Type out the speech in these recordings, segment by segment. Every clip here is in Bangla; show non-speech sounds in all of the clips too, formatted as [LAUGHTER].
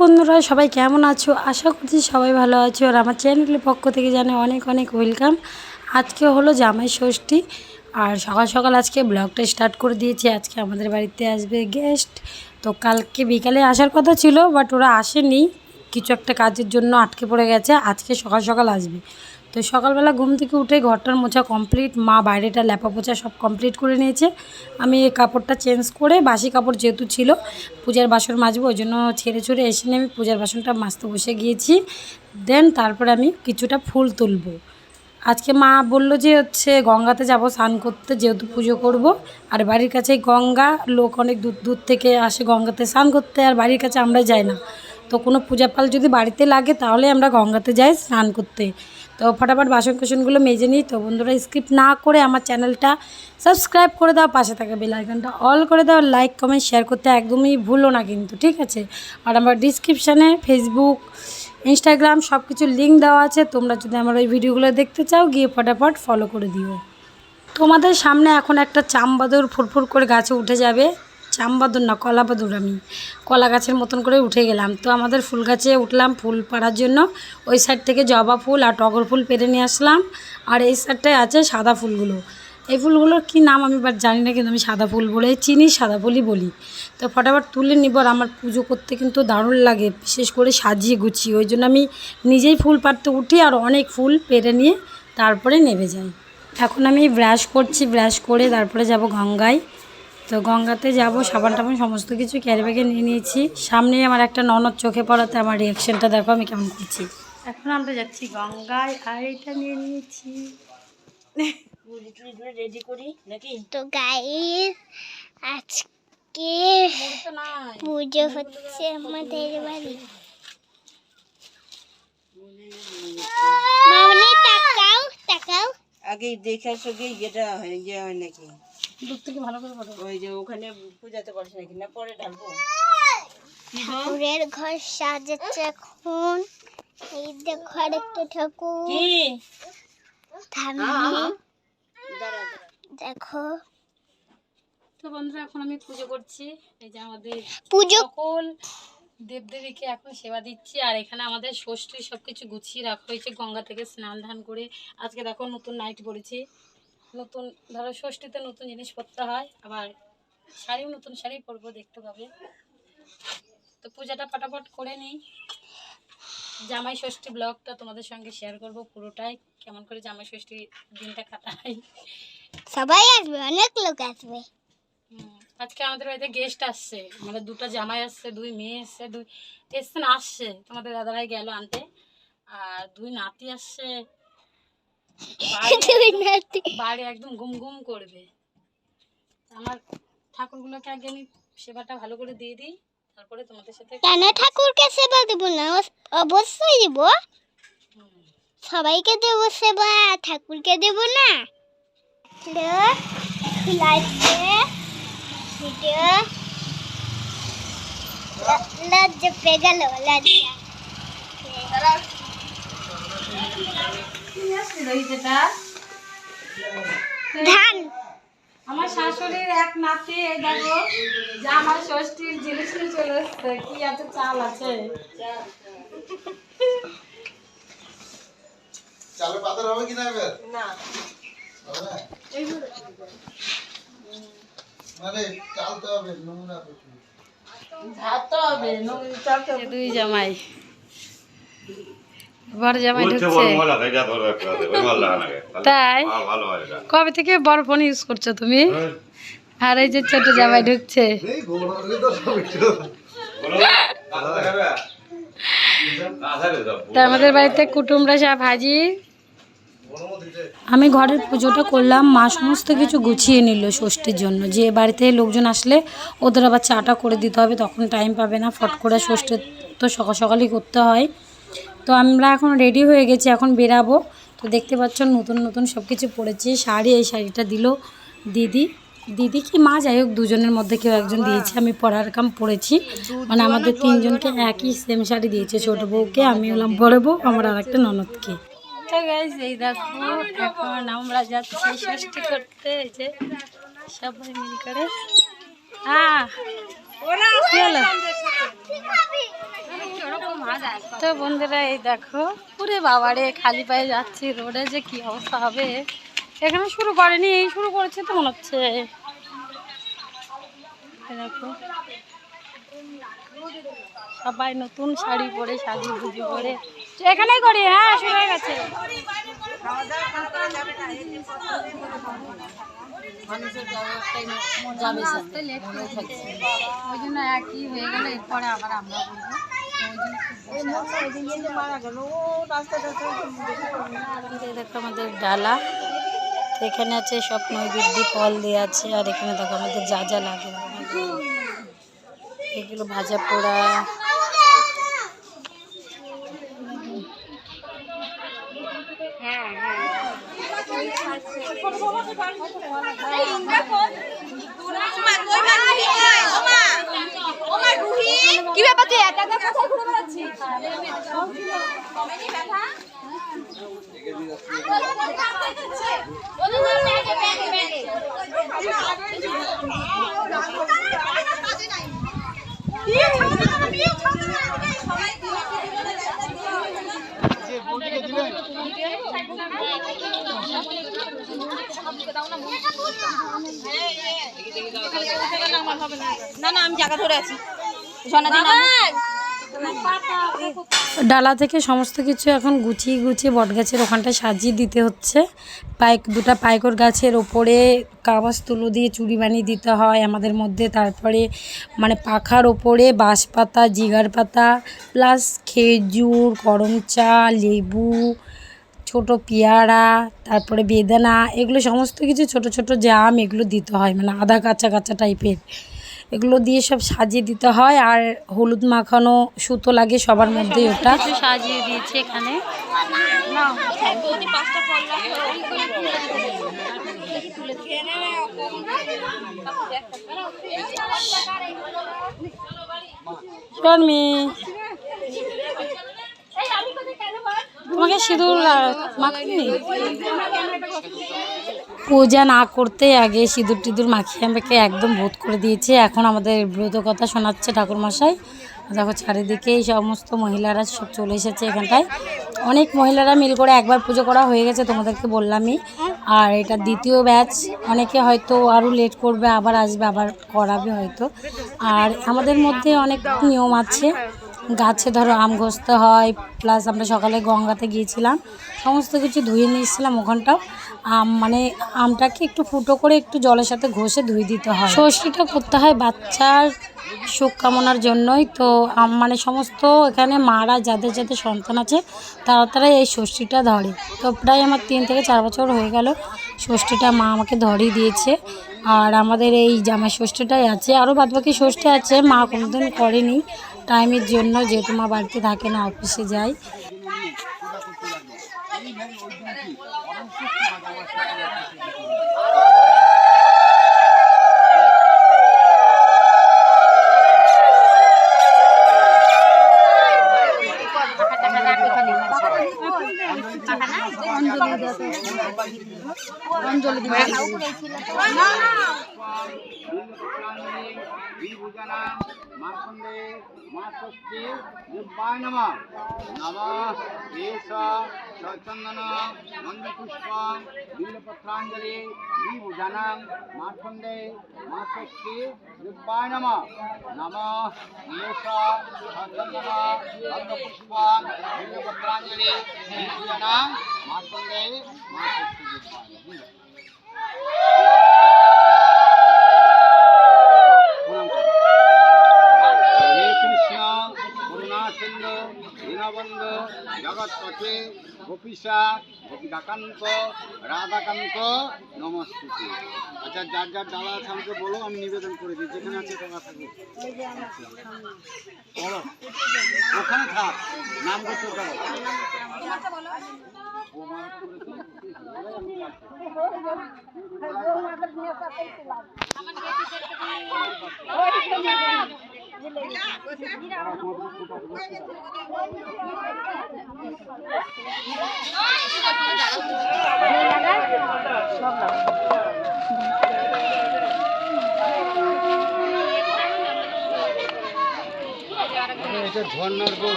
বন্ধুরা, সবাই কেমন আছো? আশা করছি সবাই ভালো আছো। আর আমার চ্যানেলের পক্ষ থেকে জানে অনেক অনেক ওয়েলকাম। আজকে হলো জামাই ষষ্ঠী। আর সকাল সকাল আজকে ব্লগটা স্টার্ট করে দিয়েছি। আজকে আমাদের বাড়িতে আসবে গেস্ট। তো কালকে বিকালে আসার কথা ছিল, বাট ওরা আসেনি। কিছু একটা কাজের জন্য আটকে পড়ে গেছে। আজকে সকাল সকাল আসবে। তো সকালবেলা ঘুম থেকে উঠে ঘরটার মোছা কমপ্লিট মা বাইরেটা ল্যাপা পোছা সব কমপ্লিট করে নিয়েছে। আমি এই কাপড়টা চেঞ্জ করে বাসি কাপড় যেহেতু ছিল, পূজার বাসন মাজবো, ওই জন্য ছেড়ে ছুড়ে এসে নিয়ে আমি পূজার বাসনটা মাজতে বসে গিয়েছি। দেন তারপরে আমি কিছুটা ফুল তুলবো। আজকে মা বলল যে হচ্ছে গঙ্গাতে যাব, স্নান করতে যেহেতু পুজো করব। আর বাড়ির কাছে গঙ্গা, লোক অনেক দূর দূর থেকে আসে গঙ্গাতে স্নান করতে, আর বাড়ির কাছে আমরা যাই না। তো কোনো পূজা পাল যদি বাড়িতে লাগে, তাহলে আমরা গঙ্গাতে যাই স্নান করতে। তো ফটাফট বাসন কোসনগুলো মেজে নিই। তো বন্ধুরা, স্কিপ না করে আমার চ্যানেলটা সাবস্ক্রাইব করে দাও, পাশে থাকা বেল আইকনটা অল করে দাও, লাইক, কমেন্ট, শেয়ার করতে একদমই ভুলো না কিন্তু, ঠিক আছে? আর আমার ডিসক্রিপশানে ফেসবুক ইনস্টাগ্রাম সব কিছু লিঙ্ক দেওয়া আছে, তোমরা যদি আমার ওই ভিডিওগুলো দেখতে চাও, গিয়ে ফটাফট ফলো করে দিও। তোমাদের সামনে এখন একটা চামবাদুর ফুরফুর করে গাছে উঠে যাবে। চামবাদুর না, কলাবাদুর আমি। কলা গাছের মতন করে উঠে গেলাম। তো আমাদের ফুল গাছে উঠলাম ফুল পাড়ার জন্য। ওই সাইড থেকে জবা ফুল আর টগর ফুল পেরে নিয়ে আসলাম। আর এই সাইডটায় আছে সাদা ফুলগুলো। এই ফুলগুলোর কী নাম আমি বাট জানি না, কিন্তু আমি সাদা ফুল বলে চিনি, সাদা ফুলই বলি। তো ফটাফট তুলে নিব আর আমার পুজো করতে কিন্তু দারুণ লাগে, বিশেষ করে সাজিয়ে গুছিয়ে। ওই জন্য আমি নিজেই ফুল পাড়তে উঠি আর অনেক ফুল পেরে নিয়ে তারপরে নেমে যাই। এখন আমি ব্রাশ করছি ব্রাশ করে তারপরে যাব গঙ্গায়। তো গঙ্গাতে যাব সাবান টাবান সমস্ত কিছু ক্যারি ব্যাগে নিয়ে নিয়েছি। সামনেই আমার একটা ননদ চোখে পড়াতে আমার রিয়াকশনটা দেখো আমি কেমন করছি। এখন আমরা যাচ্ছি গঙ্গায় আর এটা নিয়ে নিয়েছি। রেডি করি নাকি? তো গাইস আজকে পুজো হচ্ছে আমাদের বাড়ি। মামনি তাকাও তাকাও। আগে দেখে আসো কি ইয়েটা হয় ইয়ে হয় নাকি? দূর থেকে ভালো করে পড়ো ওই যে ওখানে পূজাতে পারিস নাকি? না পরে ঢালবো। ঠাকুরের ঘর সাজাচ্ছে এখন। এই দেখো আরেকটা ঠাকুর। কি? থামি দেখো। তো বন্ধুরা এখন আমি পুজো করছি। এই যে আমাদের পুজো সকল দেবদেবীকে এখন সেবা দিচ্ছি। আর এখানে আমাদের ষষ্ঠী সবকিছু গুছিয়ে রাখা হয়েছে। গঙ্গা থেকে স্নান ধান করে আজকে দেখো নতুন নাইট পরেছি নতুন ধরো ষষ্ঠীতে নতুন জিনিস পরতে হয় আবার শাড়িও নতুন শাড়ি পরবো দেখতে পাবে। তো পূজাটা ফটাফট করে নিই। জামাই ষষ্ঠী ব্লগটা তোমাদের সঙ্গে শেয়ার করব পুরোটাই। কেমন করে জামাই ষষ্ঠী দিনটা কাটাই। সবাই আসবে অনেক লোক আসবে। আজকে আমাদের বাড়িতে গেস্ট আসছে। মানে দুটো জামাই আসছে দুই মেয়ে আসছে দুই এসছে না আসছে। তোমাদের দাদাভাই গেল আনতে। আর দুই নাতি আসছে। [LAUGHS] বাড়ি একদম গুম গুম করবে। আমার ঠাকুরগুলোকে আগে আমি সেবাটা ভালো করে দিয়ে দিই তারপরে তোমাদের সাথে কেন ঠাকুরকে সেবা দেব না? অবশ্যই দেব। সবাইকে দেব সেবা ঠাকুরকে দেব না। লজ্জা পেয়ে গেল লজ্জা ধান। আমার শাশুড়ির এক নাতি এই দেখো যা আমার ষষ্ঠীর জিনিস নিয়ে চলে এসছে। কি আছে চাল আছে? চালে পাথর হবে কিনা এবার? না। হবে না? মানে হবে নমুনা প্রচুর ধাতে হবে নদী চালতে দুই জামাই। বড় জামাই ঢুকছে। তাই? ভালো- ভালো এটা। কবে থেকে বড় ফোন ইউজ করছ তুমি। আর এই যে ছোট জামাই ঢুকছে। তো আমাদের বাড়িতে কুটুমরা সব হাজির? আমি ঘরের পুজোটা করলাম মা সমস্ত কিছু গুছিয়ে নিল ষষ্ঠীর জন্য। যে বাড়িতে লোকজন আসলে ওদের আবার চাটা করে দিতে হবে তখন টাইম পাবে না। ফট করে ষষ্ঠীর তো সকাল সকালই করতে হয়। তো আমরা এখন রেডি হয়ে গেছি, এখন বেরাবো। তো দেখতে পাচ্ছ নতুন নতুন সব কিছু পরেছি শাড়ি, এই শাড়িটা দিল দিদি। দিদি কি মা? যাই হোক, দুজনের মধ্যে কেউ একজন দিয়েছে। আমি পরার কাম পরেছি মানে আমাদের তিনজনকে একই সেম শাড়ি দিয়েছে, ছোট বউকে, আমি হলাম বড় বউ, আমার আর একটা ননদকে এই দেখো, এখন আমরা যাচ্ছি ষষ্ঠী করতে। সবাই মিল করে। হ্যাঁ? তো বন্ধুরা এই দেখো পুরে বাবারে খালি পায়ে যাচ্ছি রোডে যে কি অবস্থা হবে। এখানে শুরু করেনি এই শুরু করেছে তো মনে হচ্ছে। দেখো সবাই নতুন শাড়ি পরে শাড়ি বুঝি পরে এখানেই করি হ্যাঁ শুরু হয়ে গেছে। যাবে ওই জন্য একই হয়ে গেলে এরপরে আবার আমরা বলব। দেখো আমাদের ডালা এখানে আছে সব নৈবেদ্য ফল দেওয়া আছে আর এখানে দেখো আমাদের যা যা লাগে। এগুলো ভাজা পোড়া কি ব্যাপার? তুই একা একা কোথায় ঘুরে বেড়াচ্ছিস? ডালা থেকে সমস্ত কিছু এখন গুছিয়ে গুছিয়ে বট গাছের ওখানটায় সাজিয়ে দিতে হচ্ছে। পাইক, দুটা পাইকর গাছের ওপরে কাবাস তুলো দিয়ে চুড়ি বানিয়ে দিতে হয় আমাদের মধ্যে। তারপরে মানে পাখার ওপরে বাঁশ পাতা জিগার পাতা প্লাস খেজুর করম চা লেবু ছোট পেয়ারা তারপরে বেদানা এগুলো সমস্ত কিছু ছোট ছোট জাম এগুলো দিতে হয় মানে আধা কাঁচা কাঁচা টাইপের। এগুলো দিয়ে সব সাজিয়ে দিতে হয় আর হলুদ মাখানো সুতো লাগে সবার মধ্যে ওটা। সাজিয়ে দিয়েছে এখানে। শর্মি। তোমাকে সিঁদুর মাখিনি পূজা না করতে আগে সিঁদুর টিঁদুর মাখিয়ে আমাকে একদম বোধ করে দিয়েছে। এখন আমাদের ব্রত কথা শোনাচ্ছে ঠাকুরমশাই দেখো চারিদিকে এই সমস্ত মহিলারা সব চলে এসেছে এখানটায়। অনেক মহিলারা মিল করে একবার পুজো করা হয়ে গেছে, তোমাদেরকে বললামই। আর এটা দ্বিতীয় ব্যাচ। অনেকে হয়তো আরও লেট করবে, আবার আসবে, আবার করাবে হয়তো। আর আমাদের মধ্যে অনেক নিয়ম আছে। গাছে ধরো আম ঘষতে হয় প্লাস আমরা সকালে গঙ্গাতে গিয়েছিলাম, সমস্ত কিছু ধুয়ে নিয়েছিলাম ওখানটাও। আম মানে আমটাকে একটু ফুটো করে একটু জলের সাথে ঘষে ধুয়ে দিতে হয়। ষষ্ঠীটা করতে হয় বাচ্চার সুখ কামনার জন্যই। তো আম- মানে সমস্ত এখানে মারা যাদের যাদের সন্তান আছে তারা তারা এই ষষ্ঠীটা ধরে। তো প্রায় আমার তিন থেকে চার বছর হয়ে গেল ষষ্ঠীটা মা আমাকে ধরিয়ে দিয়েছে। আর আমাদের এই জামাই ষষ্ঠীটাই আছে। আরও বাদবাকি ষষ্ঠী আছে, মা কোনোদিন করেনি। টাইমের জন্য যেহেতু মা বাড়িতে থাকে না অফিসে যায় মার্কণ্ডে মা ষষ্ঠী দিব্যায় নম নম এষ চন্দন নন্দপুষ্প বিলপত্রাঞ্জলি বিভূষণাং মার্কণ্ডে মা ষষ্ঠী দিব্যায় নম নম এষ চন্দন নন্দপুষ্প বিলপত্রাঞ্জলি বিভূষণাং মার্কণ্ডে মা ষষ্ঠী দিব্যায় দীনবন্ধু, জগৎপথে গোপীশা গোপিকাকান্ত, রাধাকান্ত, নমস্তুতি। আচ্ছা যার যার ডালা আছে আমাকে বলো, আমি নিবেদন করে দিই, যেখানে আছে তোমরা থাকবে বলো। ওখানে থাক, নাম করতে পারো একটু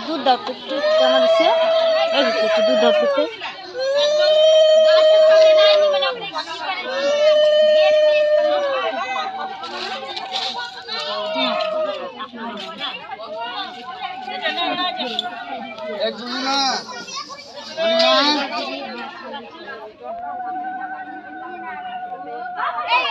দুধ দাও একটু একটু দুধ দাও এক দুনিয়া দুনিয়া এই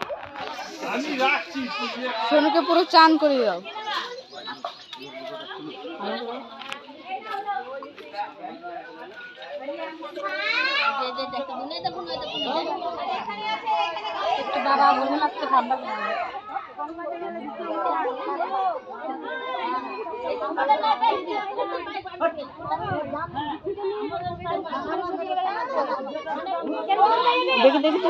সোনুকে পুরো চান করে দাও। বাবা বলে লাগছে ঠান্ডা দেখি দেখি দেখি।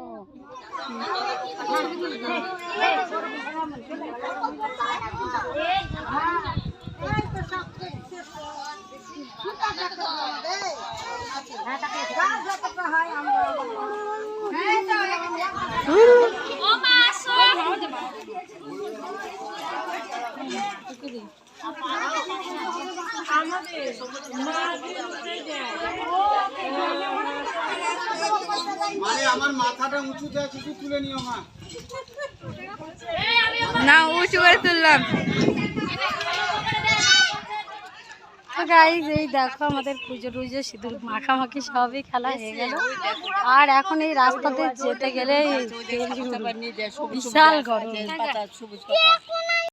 আমার মাথাটা তুলে না উঁচু করে তুললাম। তো গাইজ এই দেখো আমাদের পুজো টুজো, সিঁদুর মাখামাখি সবই খেলা হয়ে গেল। আর এখন এই রাস্তাতে যেতে গেলে বিশাল গরম।